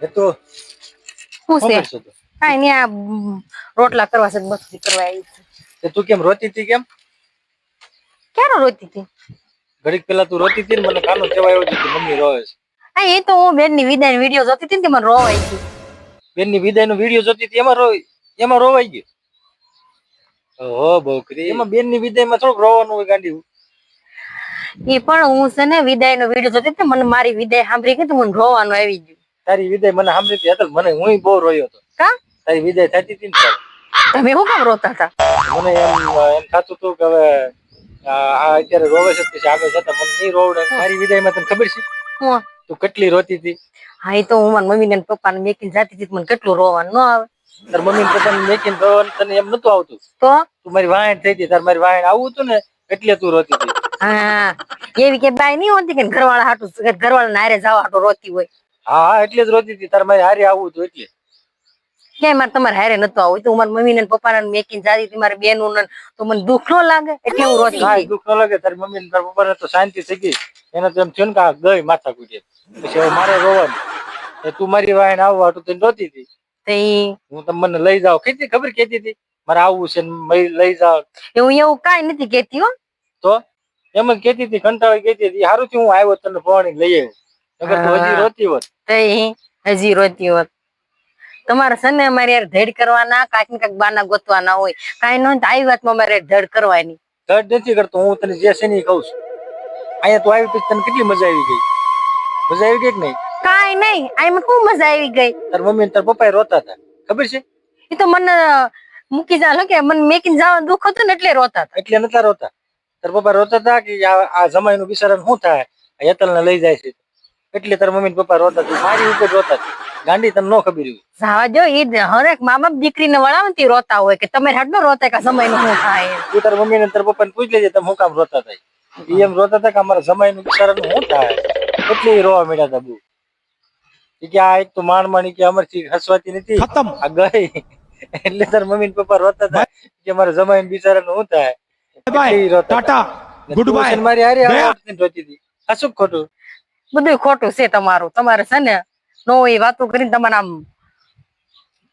એ તો શું છે? કાઈ? નહીં આ રોટલા કરવા છે બસ કરવા આવી છે. તું કેમ રોતી હતી કેમ? ક્યારે રોતી હતી? ઘડીક પેલા તું રોતી હતી ને મને કાનો કહેવાય હતું કે મમ્મી રોવે છે. હા એ તો હું બેનની વિદાય વીડિયો જોતી હતી ને મને રોવાઈ ગયું વિદાય નો વીડિયો જોતી હતી એમાં રોઈ એમાં રોવાઈ ગયું. ઓહો બહુકરી એમાં બેનની વિદાયમાં થોડુંક રોવાનું હોય ગાંડી. એ પણ હું છે ને વિદાય નો વીડિયો જોતી મને મારી વિદાય સાંભળી ગઈ તો મને રોવાનું આવી ગયું. તારી વિદાય મને સાંભળી હતી એટલે મને હું બહુ રોયો હતો. કા? તારી વિદાય થતી હતી ને તમે શું કામ રોતા હતા? મને એમ એમ થતું હતું કે હવે આ અત્યારે રોવે છે પછી આગળ જતા મને નહીં રોવડે. મારી વિદાયમાં તને ખબર છે? હું. તું કેટલી રોતી હતી? હા એ તો હું મારા મમ્મી ને પપ્પા ને મેકીને જાતી હતી મને કેટલું રોવાનું ન આવે. તાર મમ્મી ને પપ્પાને મેકીને રોવાનું તને એમ નતું આવતું. તો? તું મારી વાયણ થઈ હતી તાર મારી વાયણ આવું હતું ને એટલે તું રોતી હતી. હા. એવી કે બાય નહીં હોતી કે ઘરવાળા હાટું ઘરવાળા નારે જવા હાટું રોતી હોય. હા હા એટલે જ રોતી હતી. તાર મારી હારે આવું હતું એટલે. કે મારે તમારે હારે નતો આવું તો હું મારા મમ્મી ને પપ્પા ને મેકીને જાતી હતી મારી બેનું ને તો મને દુઃખ ન લાગે. એટલે હું રોતી હા દુઃખ ન લાગે. તારી મમ્મી ને તારા પપ્પાને તો શાંતિ થઈ ગઈ. એને તો એમ થયું કે ગઈ માથા કૂટીએ પછી હવે મારે રોવાનું. તું મારી વાયણ આવવા હાટું તને રોતી હતી. હું તમને લઈ જાઉં કીધી ખબર કેતી હતી. મારે આવવું છે ને લઈ જાવ એવું એવું કઈ નથી કેતી હો. તો? એમ જ કેતી હતી કંટાળી કેતી હતી. સારું હું આવ્યો તને ફોન લઈ આવ્યો નકર હજી રોતી હોત. હજી રોતી હોત. તમારા સને અમારે યાર ધેડ કરવાના કાંઈક ને કાંઈક બાના ગોતવાના હોય. કાંઈ ન હોય તો આવી વાતમાં અમારે ધડ કરવાની. ધડ નથી કરતો હું તને જે છે ને કહું છું. અહીંયા તું આવી પછી તને કેટલી મજા આવી ગઈ? મજા આવી ગઈ કે નહીં? કાંઈ નહીં આમાં શું મજા આવી ગઈ? તાર મમ્મી તાર પપ્પા રોતા હતા. ખબર છે? એ તો મને મૂકી જા કે મને મેકીને જવાનું દુઃખ હતું ને એટલે રોતા હતા. એટલે નતા રોતા. તાર પપ્પા રોતા હતા કે આ સમયનું બિચારાને શું થાય? આ યતલ ને લઈ જાય છે. એટલે તાર મમ્મી પપ્પા રોતા હતા મારી ઉપર રોતા હતા ગાંડી તને ન ખબર હોય. જો ઈ હરેક મા બાપ દીકરીને વળાવે ને તે રોતા હોય કે તમે નો રોતા કે સમયનું શું થાય. તું તાર મમ્મી ને તાર પપ્પા ને પૂછ લેજે તમે શું કામ રોતા હતા એમ રોતા હતા કે અમારા સમયનું બિચારાનું શું થાય? એટલે રોવા મળ્યા હતા બહુ. કે આ એક તો માણી કે અમરથી હસવાતી નથી. ખતમ. આ ગઈ. એટલે તાર મમ્મી ને પપ્પા રોતા હતા કે અમારા જમાઈ ને બિચારાનું શું થાય? બાય. ટાટા ગુડ બાય મારી હારી. આવડતી હતી આ ખોટું? બધું ખોટું છે તમારું. તમારે છે ને નો એ વાતો કરીને તમારે આમ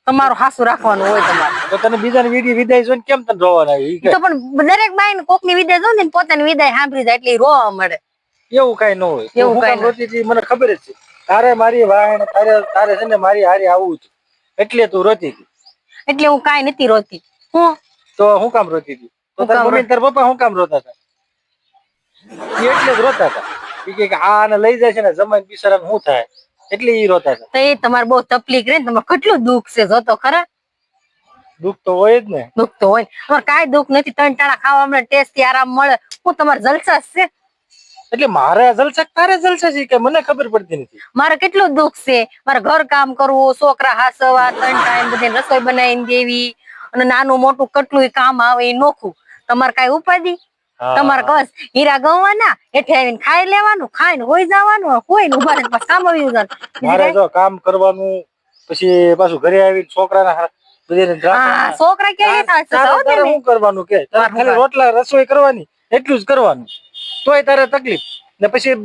તમારું હાસુ રાખવાનું હોય તમારે. તો તને બીજાની વીડિયો વિદાય જોઈને કેમ તને રોવાના આવી તો પણ દરેક બાઈ ને કોકની વિદાય જો ને પોતાની વિદાય સાંભળી જાય એટલે રોવા મળે. એવું કઈ ન હોય. એવું હું કામ કાંઈ. રોતી હતી મને ખબર જ છે. તારે મારી વાહણ તારે તારે છે ને મારી હારી આવવું હતું એટલે તું રોતી હતી. એટલે હું કાઈ નથી રોતી. હું? તો હું કામ રોતી હતી? તો તાર મમ્મી તાર પપ્પા હું કામ રોતા હતા? એટલે જ રોતા હતા. કે કે આને લઈ જાય છે ને જમાઈને બિચારાને શું થાય? એટલે ઈ રોતા હતા. તો એ તમારે બહુ તકલીફ રહે તમારે કેટલું દુઃખ છે જોતો ખરા? દુઃખ તો હોય જ ને. દુઃખ તો હોય. તમારે કાંઈ દુઃખ નથી ત્રણ ટાણા ખાવા મળે ટેસ્ટ આરામ મળે. હું તમારે જલસા છે? એટલે મારે જલસા તારે જલસા છે કે મને ખબર પડતી નથી. મારે કેટલું દુઃખ છે? મારે ઘર કામ કરવું છોકરા હાસવા ત્રણ ટાઈમ બધી રસોઈ બનાવીને દેવી અને નાનું મોટું કેટલું કામ આવે એ નોખું. તમારે કઈ ઉપાધિ. તમારે બસ હીરા ગવાના હેઠે આવીને ખાઈ લેવાનું ખાઈને હોઈ જવાનું હોય ને ઊભા રહીને જવાનું મારે? જો કામ કરવાનું પછી પાછું ઘરે આવીને છોકરાના છોકરા કરવાનું કે? ખાલી રોટલા રસોઈ કરવાની એટલું જ કરવાનું. તોય તારે તકલીફ. ને પછી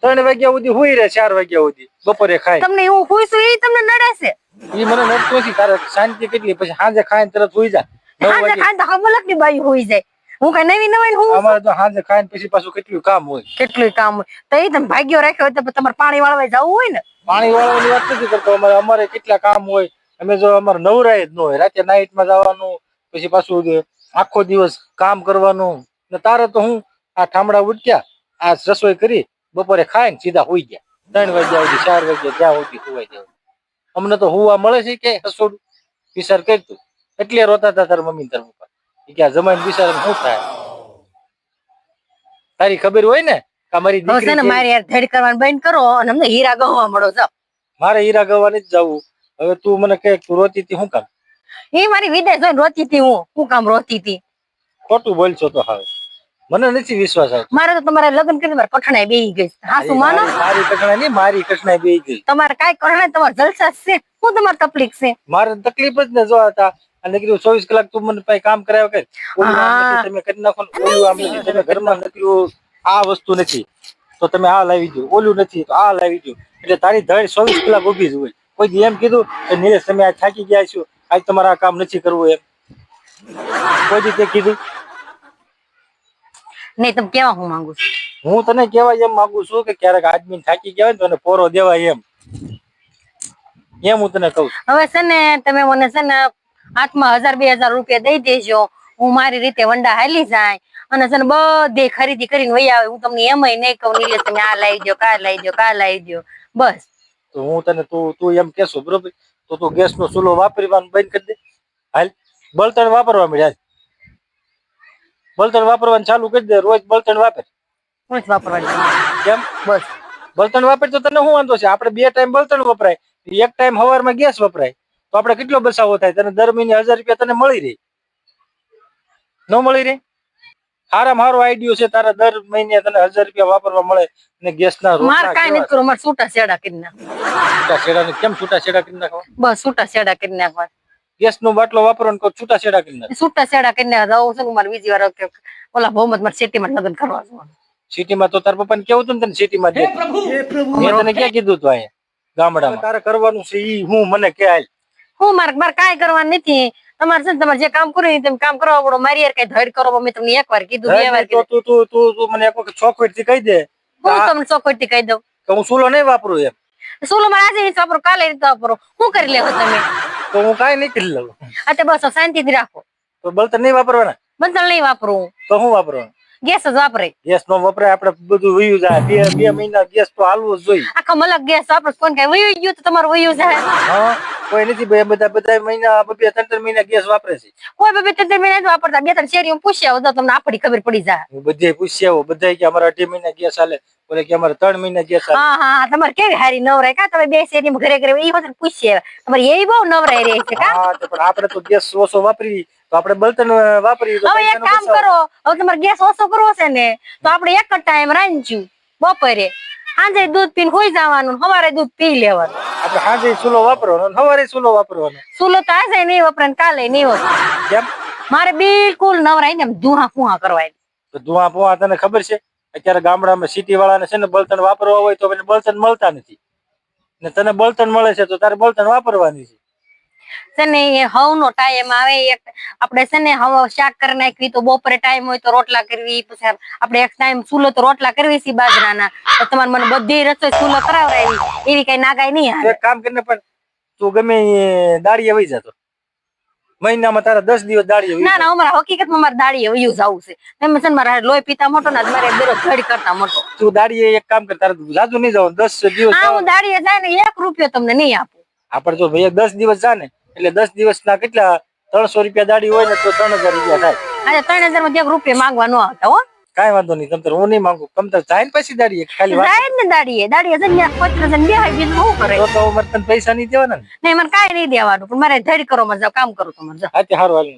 ત્રણ વાગ્યા સુધી હુઈ રહે ચાર વાગ્યા સુધી. બપોરે ખાય તમને હું હુઈશું એ તમને નડે છે? ઈ મને નડતું નથી. તારે શાંતિ કેટલી? પછી સાંજે ખાય તરત હુઈ જા. નવ ખાંડે તો હમલકની બાઈ હોઈ જાય. હું કઈ નવી નવી હું અમારે તો હાજે ખાઈને પછી પાછું કેટલું કામ હોય. કેટલું કામ હોય. તો એ તમે ભાગ્યો રાખ્યો હોય તો તમારે પાણી વાળવા જવું હોય ને? પાણી વાળવાની વાત નથી કરતો. અમારે અમારે કેટલા કામ હોય. અમે જો અમારે નવરાય જ ન હોય. રાતે નાઇટમાં જવાનું પછી પાછું આખો દિવસ કામ કરવાનું. ને તારે તો હું આ ઠામડા ઉઠ્યા આ રસોઈ કરી બપોરે ખાઈ ને સીધા હોઈ ગયા. ત્રણ વાગ્યા સુધી ચાર વાગ્યા જ્યાં સુધી સુવાઈ જાય અમને તો હુવા મળે છે કે હસોડું. વિચાર કરતું એટલે રોતા હતા તારા મમ્મી તારા પપ્પા કે આ જમાઈને બિચારા શું થાય? તારી ખબર હોય ને કે મારી દીકરી ને મારે યાર ધડ કરવાનું બંધ કરો અને અમને હીરા ગવા મળો છો મારે હીરા ગવા નથી જવું. હવે તું મને કહે તું રોતી હતી શું કામ? એ મારી વિદેશ જોઈને રોતી હતી હું. શું કામ રોતી હતી? ખોટું બોલશો તો હવે. મને નથી વિશ્વાસ આવતો. મારે તો તમારે લગ્ન કરી મારે કઠણાઈ બેહી ગઈ હાસુ માનો. મારી મારી કઠણા નહીં મારી કઠણાય બે ગઈ. તમારે કઈ કઠણાઈ તમારે જલસા છે? શું તમારે તકલીફ છે? મારે તકલીફ જ ને જો હતા. અને કીધું ચોવીસ કલાક તું મને પાસે કામ કરાવ્યા કર ઓલું આમ હા. નથી તમે કરી નાખો ઓલું આમ નથી. તમે ઘરમાં નકરું આ વસ્તુ નથી. તો તમે આ લાવી દો ઓલું નથી તો આ લાવી દો એટલે તારી ધડ ચોવીસ કલાક ઊભી જ હોય. કોઈ એમ કીધું કે નીરજ તમે આ થાકી ગયા છો. આજ તમારે આ કામ નથી કરવું એમ. કોઈ રીતે કીધું? નહીં તમે કેવા હું માંગુ છું? હું તને કેવા એમ માંગુ છું કે ક્યારેક આદમી થાકી ગયા હોય ને પોરો દેવાય એમ. એમ હું તને કહું હવે છે ને તમે મને છે ને હાથમાં હજાર બે હજાર રૂપિયા દઈ દેજો. હું મારી રીતે વંડા હાલી જાય. અને છે ને બધે ખરીદી કરીને વહી આવે. હું તમને એમ નહીં કહું નીલે તમે આ લાવી દો કા લાવી દો કા લાવી દો બસ. તો હું તને તું તું એમ કેશો બરોબર? તો તું ગેસ નો ચૂલો વાપરવાનું બંધ કરી દે. હાલ. બળતણ વાપરવા મળ્યા બળતણ વાપરવાનું ચાલુ કરી દે. રોજ બળતણ વાપર. રોજ વાપરવાની. કેમ? બસ. બળતણ વાપર તો તને શું વાંધો છે? આપણે બે ટાઈમ બળતણ વપરાય એક ટાઈમ સવારમાં ગેસ વપરાય. તો આપણે કેટલો બસાવો થાય? તને દર મહિને હજાર રૂપિયા તને મળી રહે. ન મળી રહે? હારામાં હારો આઈડિયો છે તારા દર મહિને તને હજાર રૂપિયા વાપરવા મળે ને ગેસ ના કાંઈ નથી કરું મારે છૂટા છેડા કરી નાખવા. છેડા કેમ છૂટા છેડા કરી નાખવા? બસ છૂટા છેડા કરી નાખવા. ગેસ નો બાટલો વાપરો કહો છૂટા છેડા કરી નાખ. છૂટા છેડા કરી નાખવા. જવું છે ને મારે બીજી વાર ઓલા બહુમત મારે સિટીમાં લગ્ન કરવા જવાનું. સિટીમાં તો તાર પપ્પાને કેવું હતું ને તને સિટીમાં દે? મેં તને ક્યાં કીધું તું અહીંયા? ગામડામાં. તારે કરવાનું છે ઈ હું મને કે હાલ. હું મારે મારે કાંઈ કરવાનું નથી. તમારે છે તમારે જે કામ કર્યું તેમ કામ કરવા પડો મારી યાર કઈ ધડ કરો મેં તમને એક વાર કીધું બે વાર તો કીધું તું તું તું તું મને એક વખત ચોખવટથી કહી દે. હું તમને થી કહી દઉં. કે હું સુલો નહીં વાપરું એમ. સોલો મારે આજે નહીં વાપરો કાલે રીતે વાપરો. શું કરી લેવો તમે? તો હું કાંઈ નહીં કરી લઉં આ બસ બસ શાંતિથી રાખો. તો બળતર નહીં વાપરવાના? બળતર નહીં વાપરું. તો હું વાપરવાનું? ગેસ જ વાપરે. ગેસ નો વપરાય આપણે બધું વયું જાય. બે બે મહિના ગેસ તો હાલવો જ જોઈએ. આખા મલક ગેસ વાપરે કોણ કઈ વયું ગયું તો તમારું વયું જાય. હા કોઈ નથી ભાઈ બધા બધા મહિના બે ત્રણ ત્રણ મહિના ગેસ વાપરે છે. કોઈ બે ત્રણ ત્રણ મહિના વાપરતા. બે ત્રણ શેરી પૂછ્યા હોય તો તમને આપડી ખબર પડી જાય. હું બધે પૂછી આવો બધા કે અમારા અઢી મહિના ગેસ હાલે બોલે કે અમારે ત્રણ મહિના ગેસ હાલે. હા હા તમારે કેવી હારી નવરાય? કા તમે બે શેરી ઘરે ઘરે એ વખત પૂછીએ તમારે એ બહુ નવરાય રહે છે કા? હા તો પણ આપણે તો ગેસ ઓછો વાપરી તો આપણે બળતણ વાપરીએ હવે એક કામ કરો. હવે તમારે ગેસ ઓછો કરવો છે ને તો આપણે એક જ ટાઈમ રાંધ્યું બપોરે. સાંજે દૂધ પીને હોઈ જવાનું સવારે દૂધ પી લેવાનું. આપણે સાંજે ચૂલો વાપરવાનો સવારે ચૂલો વાપરવાનો. સુલો તો આજે નહીં વપરાય કાલે નહીં હોય. કેમ? મારે બિલકુલ નવરાય ને ધુહા ફુહા કરવાય તો ધુઆ પુઆ તને ખબર છે? અત્યારે ગામડામાં સિટી વાળાને છે ને બળતણ વાપરવા હોય તો એને બળતણ મળતા નથી. ને તને બળતણ મળે છે તો તારે બળતણ વાપરવાની છે. છે ને એ હવ નો ટાઈમ આવે એક આપણે છે ને હવ શાક કરી નાખવી તો બપોરે ટાઈમ હોય તો રોટલા કરવી પછી આપણે એક ટાઈમ ચૂલો તો રોટલા કરવી છે બાજરાના. તો તમારે મને બધી રસોઈ ચૂલો કરાવડાવી એવી કઈ નાગાઈ નહીં તો આવે એક કામ કરીને પણ તું ગમે એ દાડીએ વહી જતો. મહિનામાં તારા દસ દિવસ દાડીએ વહી ના ના અમારા હકીકતમાં મારે દાડીએ વયું જવું છે. એમ છે ને મારા લોહી પીતા મોટો ને મારે બેરો ઘડી કરતા મોટો. તું દાડીએ એક કામ કર તારે જાજુ નહીં જવાનું દસ દિવસ હા જવાનું. હું દાડીએ જાય ને એક રૂપિયો તમને નહીં આપું. આપણે તો ભાઈ દસ દિવસ જા ને એટલે દસ દિવસના કેટલા? ત્રણસો રૂપિયા દાડી હોય ને તો ત્રણ હજાર રૂપિયા થાય. ત્રણ હજારમાં એક રૂપિયા માંગવા ન આવતા હો. કાંઈ વાંધો નહીં તમતર હું નહીં માંગુ. તમ તારે જાય ને પછી દાડીએ ખાલી જાય ને દાડીએ. દાડીએ જઈને ને પચીસ હજાર બે હાઈ બીજું શું કરે? તો તો મારે તને પૈસા નહીં દેવાના ને? નહીં મને કઈ નહીં દેવાનું પણ મારે ધડ કરો જાવ કામ કરું તમારે જાવ હા તે સારું હાલ